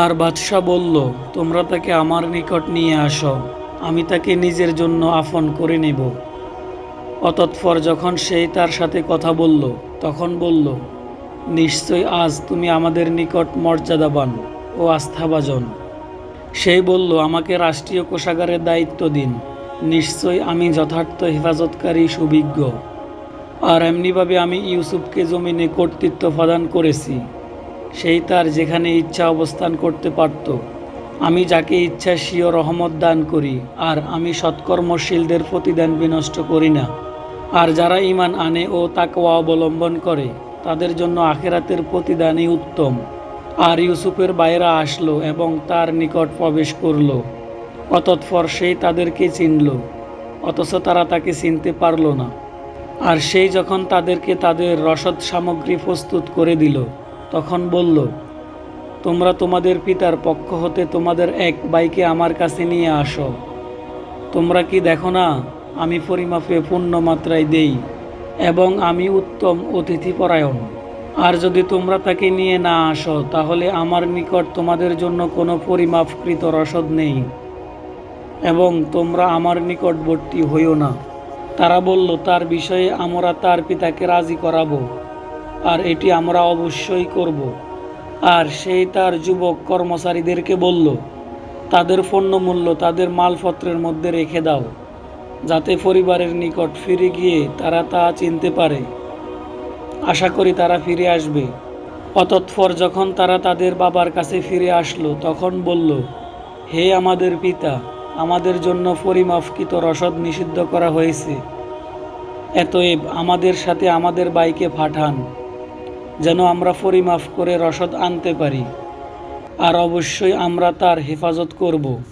আর বাদশাহ বলল, তোমরা তাকে আমার নিকট নিয়ে আসো, আমি তাকে নিজের জন্য আপন করে নেব। অতৎপর যখন সেই তার সাথে কথা বলল, তখন বলল, নিশ্চয় আজ তুমি আমাদের নিকট মর্যাদাবান ও আস্থাভাজন। সেই বলল, আমাকে রাষ্ট্রীয় কোষাগারের দায়িত্ব দিন, নিশ্চয় আমি যথার্থ হেফাজতকারী সুবিজ্ঞ। আর এমনিভাবে আমি ইউসুফকে জমিনে কর্তৃত্ব প্রদান করেছি। সেই তার যেখানে ইচ্ছা অবস্থান করতে পারত। আমি যাকে ইচ্ছা স্বীয় রহমত দান করি, আর আমি সৎকর্মশীলদের প্রতিদান বিনষ্ট করি না। আর যারা ইমান আনে ও তাকওয়া অবলম্বন করে, তাদের জন্য আখেরাতের প্রতিদানই উত্তম। আর ইউসুফের বাইরা আসলো এবং তার নিকট প্রবেশ করল। অতৎপর সেই তাদেরকে চিনল, অথচ তারা তাকে চিনতে পারল না। আর সেই যখন তাদেরকে তাদের রসদ সামগ্রী প্রস্তুত করে দিল তখন বলল, তোমরা তোমাদের পিতার পক্ষ হতে তোমাদের এক বাইকে আমার কাছে নিয়ে আসো। তোমরা কি দেখো না, আমি পরিমাপে পূর্ণ মাত্রায় দেই এবং আমি উত্তম অতিথিপরায়ণ। আর যদি তোমরা তাকে নিয়ে না আসো, তাহলে আমার নিকট তোমাদের জন্য কোনো পরিমাপকৃত রসদ নেই এবং তোমরা আমার নিকটবর্তী হইও না। তারা বলল, তার বিষয়ে আমরা তার পিতাকে রাজি করাবো। আর এটি আমরা অবশ্যই করব। আর সেই তার যুবক কর্মচারীদেরকে বলল, তাদের পণ্যমূল্য তাদের মালপত্রের মধ্যে রেখে দাও, যাতে পরিবারের নিকট ফিরে গিয়ে তারা তা চিনতে পারে। আশা করি তারা ফিরে আসবে। অতৎপর যখন তারা তাদের বাবার কাছে ফিরে আসলো, তখন বলল, হে আমাদের পিতা, আমাদের জন্য পরিমাপকৃত রসদ নিষিদ্ধ করা হয়েছে। এতএব আমাদের সাথে আমাদের বাইকে পাঠান। যেন আমরা পরিমাফ করে রসদ আনতে পারি। আর অবশ্যই আমরা তার হেফাজত করব।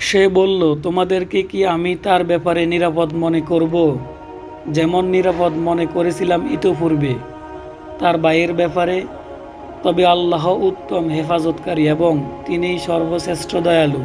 সে বলল, তোমাদেরকে কি আমি তার ব্যাপারে নিরাপদ মনে করব? যেমন নিরাপদ মনে করেছিলাম ইতোপূর্বে। তার বাইয়ের ব্যাপারে, তবে আল্লাহ উত্তম হেফাজতকারী এবং তিনিই সর্বশ্রেষ্ঠ দয়ালু।